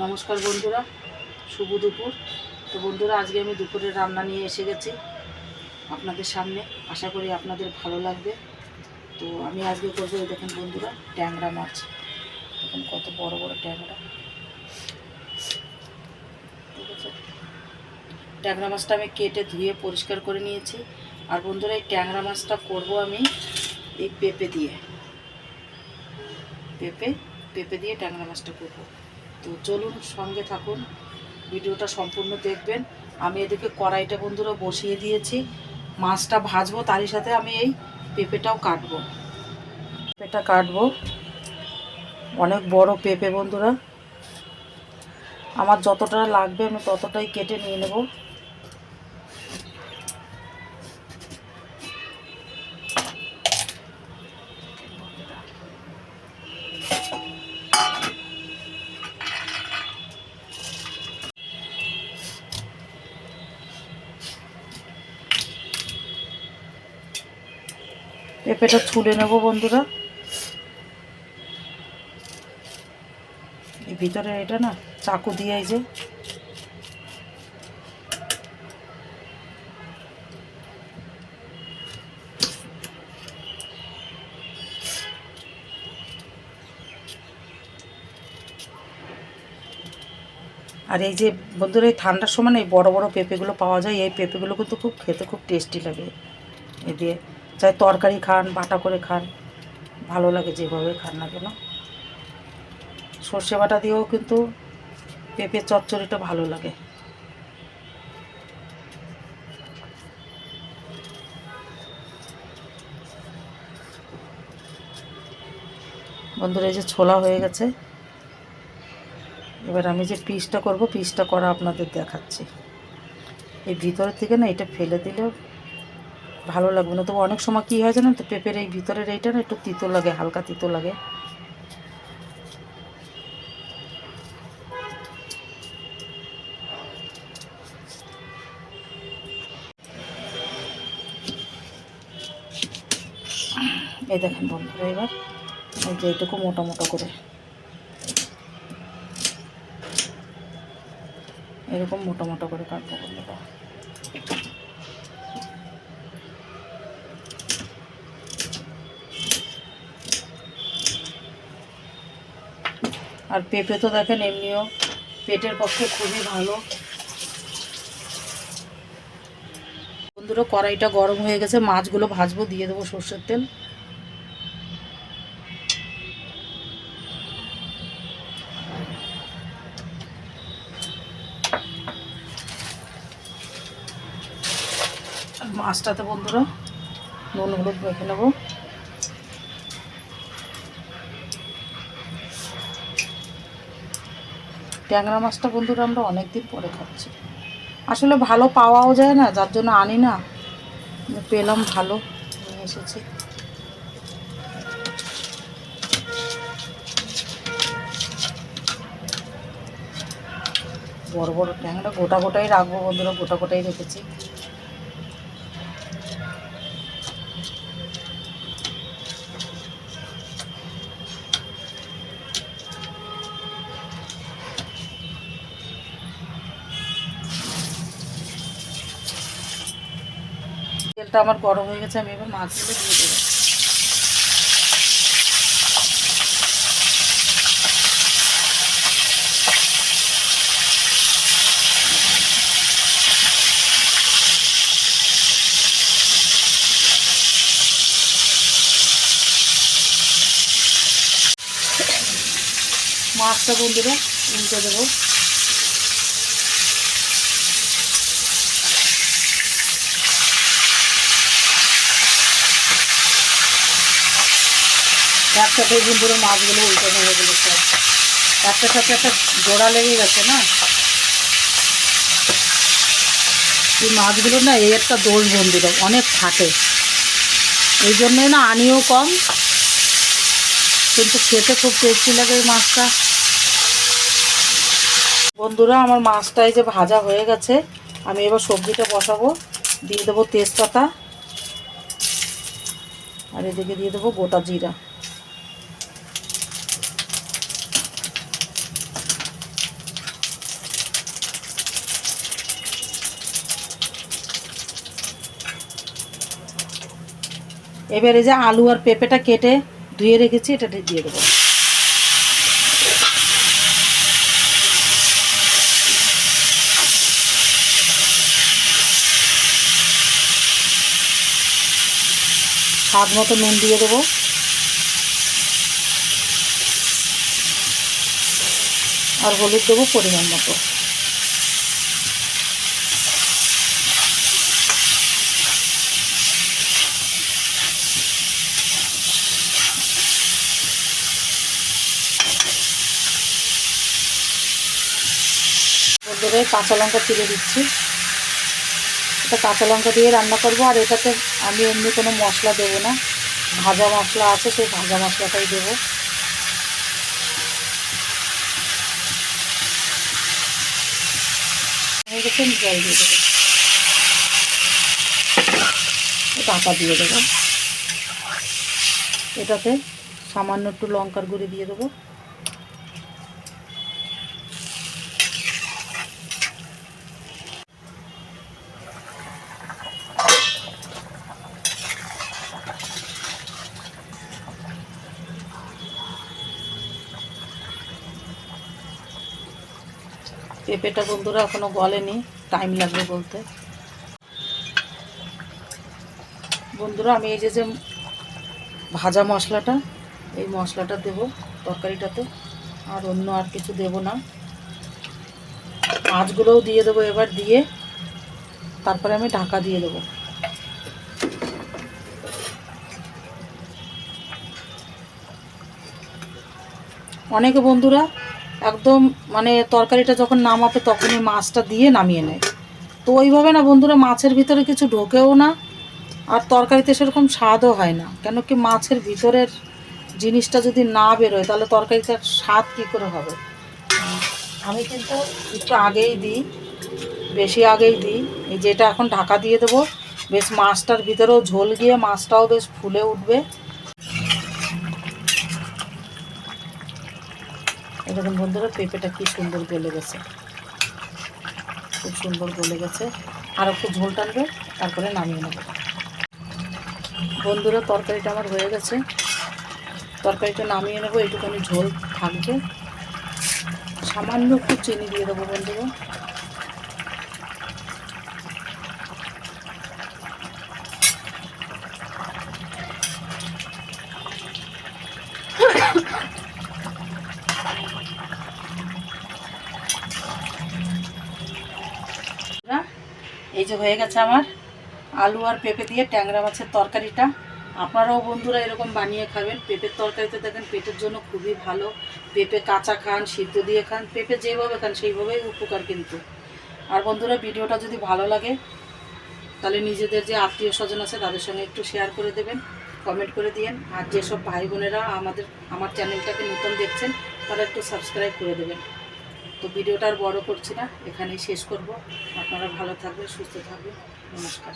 নমস্কার বন্ধুরা, শুভ দুপুর। তো বন্ধুরা, আজকে আমি দুপুরের রান্না নিয়ে এসে গেছি আপনাদের সামনে। আশা করি আপনাদের ভালো লাগবে। তো আমি আজকে করব দেখেন বন্ধুরা, ট্যাংরা মাছ। দেখুন কত বড় বড় ট্যাংরা। ঠিক আছে? ট্যাংরা মাছটা আমি কেটে ধুয়ে পরিষ্কার করে নিয়েছি। আর বন্ধুরা, এই ট্যাংরা মাছটা করব আমি এই পেঁপে দিয়ে। পেঁপে পেঁপে দিয়ে ট্যাংরা মাছটা করব। তো চলুন সঙ্গে থাকুন, ভিডিওটা সম্পূর্ণ দেখবেন। আমি এদিকে কড়াইটা বন্ধুরা বসিয়ে দিয়েছি, মাছটা ভাজবো, তারই সাথে আমি এই পেঁপেটাও কাটবো। পেঁপেটা কাটবো। অনেক বড় পেঁপে বন্ধুরা। আমার যতটা লাগবে আমি ততটাই কেটে নিয়ে নেব। পেঁপেটা ছুলে নেব বন্ধুরা। ভিতরে এটা না, চাকু দিয়ে যে। আর এই যে বন্ধুরা, এই ঠান্ডার সময় এই বড়ো বড়ো পেঁপেগুলো পাওয়া যায়, এই পেঁপেগুলো কিন্তু খুব খেতে খুব টেস্টি লাগে। এ দিয়ে চাই তরকারি খান, বাটা করে খান। ভালো লাগে যেভাবে খান না কেন। সর্ষে বাটা দিয়েও কিন্তু পেঁপের চচ্চড়িটা ভালো লাগে। বন্ধুরা, এই যে ছোলা হয়ে গেছে। এবার আমি যে পিসটা করব, পিসটা করা আপনাদের দেখাচ্ছি। এই ভিতরের থেকে না, এটা ফেলে দিলেও ভালো লাগবে না। তবে অনেক সময় কী হয় জানেন তো, পেঁপের এই ভিতরের এইটা না, একটু তিতো লাগে, হালকা তিতো লাগে। এই দেখেন বন্ধুরা এবার, এই যে এইটুকু মোটা মোটা করে। এরকম মোটা মোটা করে কাটবো বন্ধুরা। আর পেঁপে তো দেখেন এমনিও পেটের পক্ষে খুবই ভালো। বন্ধুরা, কড়াইটা গরম হয়ে গেছে, মাছগুলো ভাজবো, দিয়ে দেবো সর্ষের তেল। মাছটাতে বন্ধুরা, নুন, হলুদ মেখে নেব। ট্যাংরা মাছটা বন্ধুরা আমরা অনেক দিন পরে খাচ্ছি। আসলে ভালো পাওয়াও যায় না, যার জন্য আনি না। পেলাম ভালো, নিয়ে এসেছি। বড় বড় ট্যাংরা গোটা গোটাই রাখব বন্ধুরা, গোটা গোটাই রেখেছি। তেলটা আমার গরম হয়ে গেছে আমি এবার মাছগুলো দিয়ে দেবো। মাছটা বন্ধুরা উল্টে দেবো। একসাথে বন্ধুরা মাছগুলো উল্টে হয়ে গেলো সব। একটার সাথে একটা জোড়া লেগে গেছে না? এই মাছগুলো না, এই একটা দোষ বন্ধুরা অনেক থাকে। এই জন্যই না আনিও কম, কিন্তু খেতে খুব টেস্টি লাগে এই মাছটা। বন্ধুরা, আমার মাছটা এই যে ভাজা হয়ে গেছে, আমি এবার সবজিটা বসাবো। দিয়ে দেবো তেজপাতা, আর এদিকে দিয়ে দেবো গোটা জিরা। এবারে যে আলু আর পেঁপেটা কেটে ধুয়ে রেখেছি এটা দিয়ে দেবো। স্বাদ মতো নুন দিয়ে দেবো। আর হলুদ দেবো পরিমাণ মতো। বন্ধুরে কাঁচা লঙ্কা চিড়ে দিচ্ছি। এটা কাঁচা লঙ্কা দিয়ে রান্না করব, আর এটাতে আমি এমনি কোনো মশলা দেবো না। ভাজা মশলা আছে, সেই ভাজা মশলাটাই দেবো। আমি জল দিয়ে দেবো। দিয়ে দেবো। এটাতে সামান্য একটু লঙ্কার গুঁড়ি দিয়ে দেবো। পেঁপেটা বন্ধুরা এখনও গলেনি টাইম লাগবে বলতে। বন্ধুরা, আমি এই যে যে ভাজা মশলাটা, এই মশলাটা দেব তরকারিটাতে, আর অন্য আর কিছু দেব না। মাছগুলোও দিয়ে দেবো এবার দিয়ে, তারপরে আমি ঢাকা দিয়ে দেবো। অনেকে বন্ধুরা একদম মানে তরকারিটা যখন নামাবে তখনই মাছটা দিয়ে নামিয়ে নেয়। তো ওইভাবে না বন্ধুরা মাছের ভিতরে কিছু ঢোকেও না, আর তরকারিতে সেরকম স্বাদও হয় না। কেন কি মাছের ভিতরের জিনিসটা যদি না বেরোয়, তাহলে তরকারিটার স্বাদ কী করে হবে? আমি কিন্তু একটু আগেই দিই, বেশি আগেই দিই। এই যেটা এখন ঢাকা দিয়ে দেবো, বেশ মাছটার ভিতরেও ঝোল গিয়ে মাছটাও বেশ ফুলে উঠবে। দেখুন বন্ধুরা পেঁপেটা কি সুন্দর গলে গেছে। খুব সুন্দর গলে গেছে। আর একটু ঝোল টানবে তারপরে নামিয়ে নেব। বন্ধুরা তরকারিটা আমার হয়ে গেছে। তরকারিটা নামিয়ে নেব একটুখানি ঝোল থাকবে। সামান্য একটু চিনি দিয়ে দেবো বন্ধুরা, এই যে হয়ে গেছে আমার আলু আর পেঁপে দিয়ে ট্যাংরা মাছের তরকারিটা। আপনারাও বন্ধুরা এরকম বানিয়ে খাবেন। পেঁপের তরকারিতে দেখেন পেটের জন্য খুবই ভালো। পেঁপে কাঁচা খান, সিদ্ধ দিয়ে খান। পেঁপে যেভাবে খান, সেইভাবেই উপকার কিন্তু। আর বন্ধুরা, ভিডিওটা যদি ভালো লাগে, তাহলে নিজেদের যে আত্মীয় স্বজন আছে, তাদের সঙ্গে একটু শেয়ার করে দেবেন কমেন্ট করে দিয়েন। আর যেসব ভাই বোনেরা আমাদের, আমার চ্যানেলটাকে নতুন দেখছেন, তারা একটু সাবস্ক্রাইব করে দেবেন। তো ভিডিওটা আর বড় করছি না, এখানেই শেষ করব। আপনারা ভালো থাকবেন, সুস্থ থাকবেন। নমস্কার।